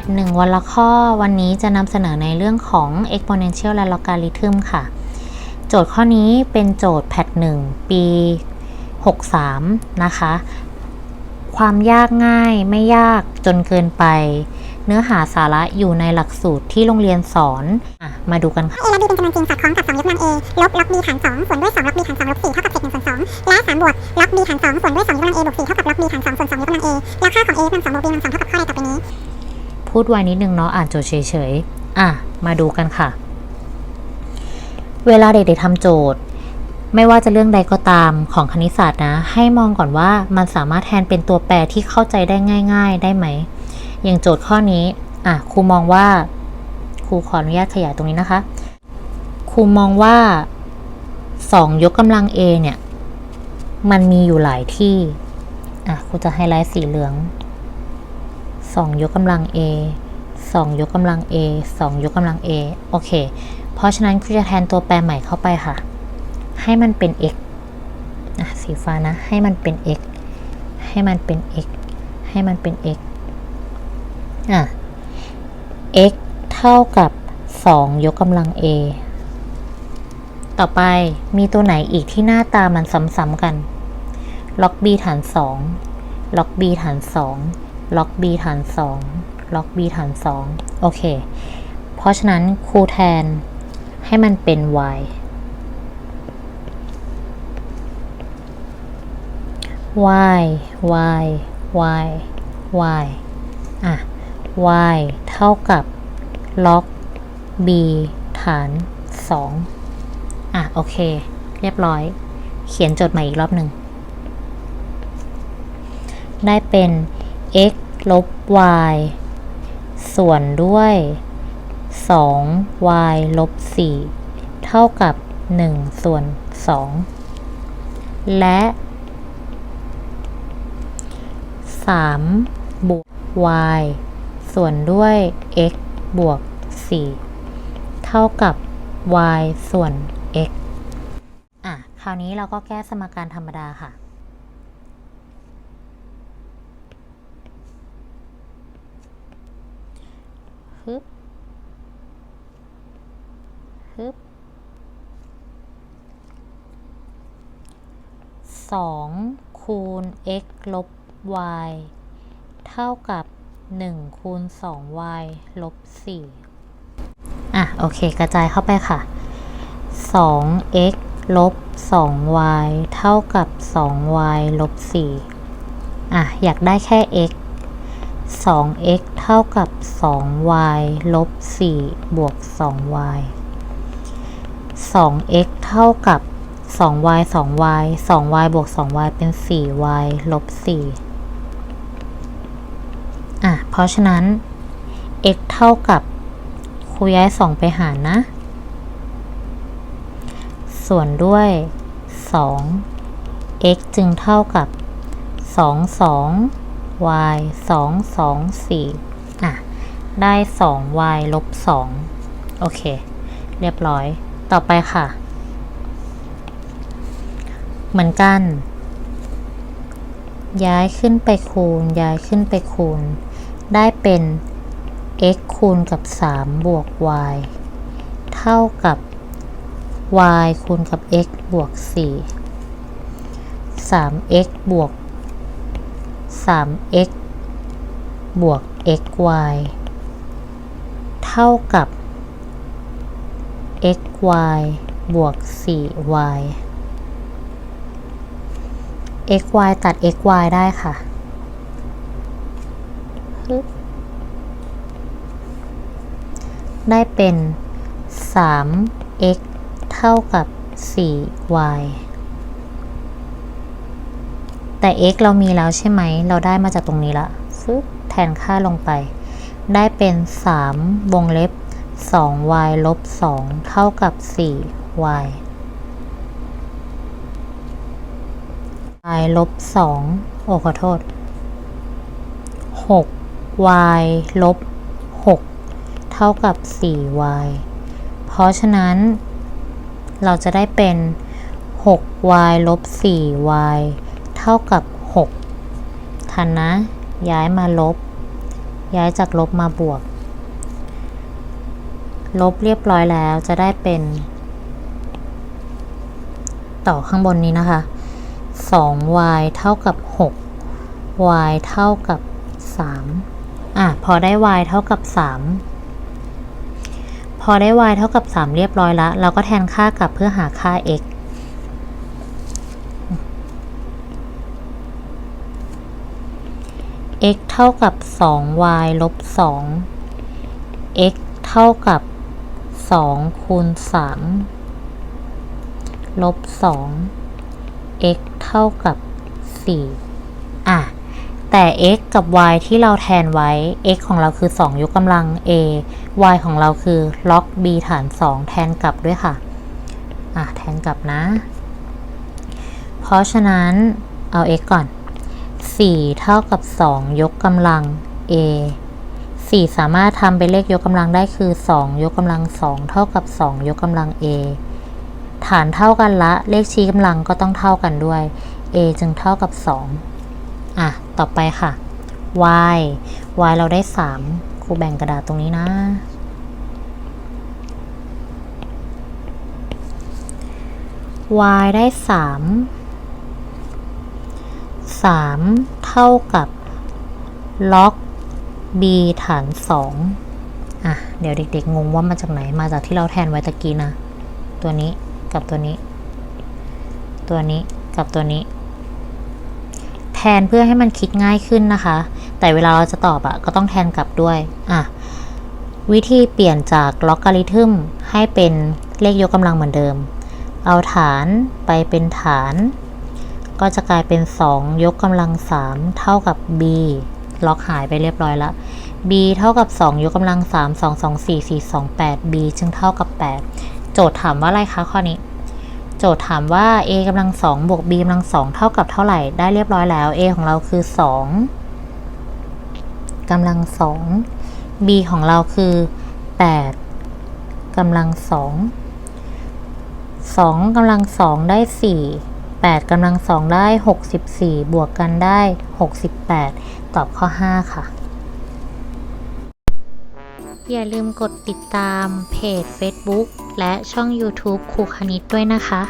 ทหนึ่งวันละข้อวันนี้จะนำเสนอในเรื่องของ exponential และ logarithm ค่ะ โจทย์ข้อนี้เป็นโจทย์แพทหนึ่งปี 63 นะคะ ความยากง่ายไม่ยากจนเกินไป เนื้อหาสาระอยู่ในหลักสูตรที่โรงเรียนสอนอมาดูกันค่ะ a และ b เป็นจำนวนจริงสอดคล้องกับ2ยกกำลัง a ลบล็อก b หาร 2 ส่วนด้วย 2 ล็อก b หาร 2 ลบ 4 เท่ากับเศษ1ส่วน2และ 3 บวกล็อก b หาร 2 ส่วนด้วย 2 ยกกำลัง a บวก4เท่ากับล็อก b หาร 2 ส่วน 2 ยกกำลัง a แล้วค่าของ a กำลัง2บวก b กำลัง2เท่ากับข้อใดต่อไปนี้ พูดไวนิดนึงเนาะอ่านโจทย์เฉยๆ อะ มาดูกันค่ะ เวลาเด็กๆทำโจทย์ ไม่ว่าจะเรื่องใดก็ตามของคณิตศาสตร์นะ ให้มองก่อนว่ามันสามารถแทนเป็นตัวแปรที่เข้าใจได้ง่าย ๆ ได้ไหม อย่างโจทย์ข้อนี้ อะ ครูมองว่า ครูขออนุญาตขยายตรงนี้นะคะ ครูมองว่า 2 ยกกำลัง A เนี่ย มันมีอยู่หลายที่ อะ ครูจะไฮไลท์สีเหลือง 2 ยกกำลัง a 2 ยกกำลัง a 2 ยกกำลัง a โอเค เพราะฉะนั้นครูจะแทนตัวแปรใหม่เข้าไปค่ะ ให้มันเป็น x อะสีฟ้านะ ให้มันเป็น x ให้มันเป็น x ให้มันเป็น x อะ x เท่ากับ 2 ยกกำลัง a ต่อไปมีตัวไหนอีกที่หน้าตามันซ้ำๆกัน ล็อก b ฐาน 2 ล็อก b ฐาน 2 ล็อก b ฐาน2ล็อก b ฐาน2โอเค เพราะฉะนั้นครูแทนให้มันเป็น y y y y y อะ y เท่ากับล็อก b ฐาน 2 อะ โอเค เรียบร้อย เขียนโจทย์ใหม่อีกรอบหนึ่ง ได้เป็น x ลบ y ส่วนด้วย 2y ลบ 4 เท่ากับ 1 ส่วน 2 และ 3 บวก y ส่วนด้วย x บวก 4 เท่ากับ y ส่วน x อะ คราวนี้เราก็แก้สมการธรรมดาค่ะ ฮึบฮึบสองคูณ x ลบ y เท่ากับ 1 คูณ 2y ลบ 4 อะ โอเค กระจายเข้าไปค่ะ 2x ลบ 2y เท่ากับ 2y ลบ 4 อะ อยากได้แค่ x 2x เท่ากับ 2y ลบ 4 บวก 2y 2x เท่ากับ 2y 2y 2y บวก 2y เป็น 4y ลบ 4 อะ เพราะฉะนั้น x เท่ากับครูย้าย 2 ไปหารนะ ส่วนด้วย 2 x จึงเท่ากับ 2 2 y 2 2 4 อะ ได้ 2y ลบ 2 โอเค เรียบร้อย ต่อไปค่ะ เหมือนกัน ย้ายขึ้นไปคูณ ย้ายขึ้นไปคูณ ได้เป็น x คูณกับ 3 บวก y เท่ากับ y คูณกับ x บวก 4 3x บวก 3x บวก xy เท่ากับ xy บวก 4y xy ตัด xy ได้ค่ะ ได้เป็น 3x เท่ากับ 4y แต่ x เรามีแล้วใช่ไหม เราได้มาจากตรงนี้ละฟึบ แทนค่าลงไป ได้เป็น 3 วงเล็บ 2y ลบ 2 เท่ากับ 4y y ลบ 2 โอ้ขอโทษ 6y ลบ 6 เท่ากับ 4y เพราะฉะนั้น เราจะได้เป็น 6y ลบ 4y เท่ากับ 6 ทันนะ ย้ายมาลบ ย้ายจากลบมาบวก ลบเรียบร้อยแล้วจะได้เป็น ต่อข้างบนนี้นะคะ 2y เท่ากับ 6 y เท่ากับ 3 อะ พอได้ y เท่ากับ 3 พอได้ y เท่ากับ 3 เรียบร้อยแล้ว เราก็แทนค่ากลับเพื่อหาค่า x x เท่ากับ 2y ลบ 2 x เท่ากับ 2 คูณ 3 ลบ 2 x เท่ากับ 4 อะ แต่ x กับ y ที่เราแทนไว้ x ของเราคือ 2 ยกกำลัง a y ของเราคือ log b ฐาน 2 แทนกลับด้วยค่ะ อะ แทนกลับนะ เพราะฉะนั้นเอา x ก่อน 4 เท่ากับ 2 ยกกำลัง a 4 สามารถทำเป็นเลขยกกำลังได้คือ 2 ยกกำลัง 2 เท่ากับ 2 ยกกำลัง a ฐานเท่ากันละ เลขชี้กำลังก็ต้องเท่ากันด้วย a จึงเท่ากับ 2 อะ ต่อไปค่ะ y y เราได้ 3 ครูแบ่งกระดาษตรงนี้นะ y ได้ 3 3 เท่ากับ log b ฐาน 2 อะ เดี๋ยวเด็กๆ งงว่ามาจากไหน มาจากที่เราแทนไว้ตะกี้นะ ตัวนี้กับตัวนี้ ตัวนี้กับตัวนี้ แทนเพื่อให้มันคิดง่ายขึ้นนะคะ แต่เวลาเราจะตอบอะก็ต้องแทนกลับด้วย อะ วิธีเปลี่ยนจากล็อกการิทึมให้เป็นเลขยกกำลังเหมือนเดิม เอาฐานไปเป็นฐาน ก็จะกลายเป็น 2 ยกกำลัง 3 เท่ากับ b ล็อกหายไปเรียบร้อยแล้ว b เท่ากับ 2 ยกกำลัง 3 2 2 4 4 2 8 b จึงเท่ากับ 8 โจทย์ถามว่าอะไรคะข้อนี้ โจทย์ถามว่า a กำลัง2บวก b กำลัง2เท่ากับเท่าไหร่ ได้เรียบร้อยแล้ว a ของเราคือ 2กำลัง 2 b ของเราคือ 8กำลัง 2 2กำลัง 2 ได้ 4 8กำลัง2ได้ 64 บวกกันได้ 68 ตอบข้อ 5 ค่ะ อย่าลืมกดติดตามเพจ Facebook และช่อง YouTube ครูคณิตด้วยนะคะ